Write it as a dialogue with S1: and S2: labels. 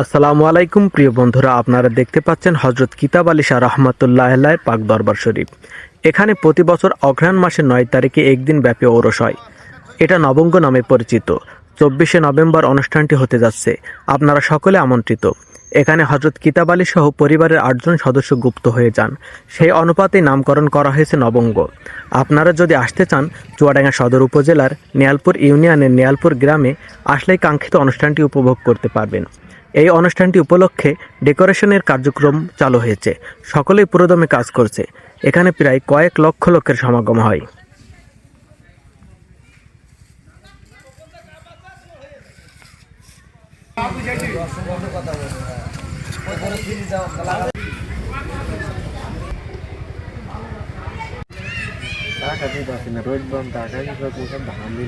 S1: আসসালামু আলাইকুম, প্রিয় বন্ধুরা, আপনারা দেখতে পাচ্ছেন হজরত কিতাব আলী শাহ রহমতুল্লাহ পাক দরবার শরীফ। এখানে প্রতি বছর অঘ্রাণ মাসের নয় তারিখে একদিন ব্যাপী ওরস হয়। এটা নবঙ্গ নামে পরিচিত। চব্বিশে নভেম্বর অনুষ্ঠানটি হতে যাচ্ছে। আপনারা সকলে আমন্ত্রিত। এখানে হজরত কিতাব আলী সহ পরিবারের আটজন সদস্য গুপ্ত হয়ে যান। সেই অনুপাতে নামকরণ করা হয়েছে নবঙ্গ। আপনারা যদি আসতে চান, চুয়াডাঙ্গা সদর উপজেলার নিয়ালপুর ইউনিয়নের নিয়ালপুর গ্রামে আসলেই কাঙ্ক্ষিত অনুষ্ঠানটি উপভোগ করতে পারবেন। এই অনুষ্ঠানটি উপলক্ষে ডেকোরেশনের কার্যক্রম চালু হয়েছে। সকলেই পুরোদমে কাজ করছে। এখানে প্রায় কয়েক লক্ষ লোকের সমাগম হয়।
S2: টাকা తాకది బాగా రోజు బాగుంది తాకది ఇంకా కోసం హామీ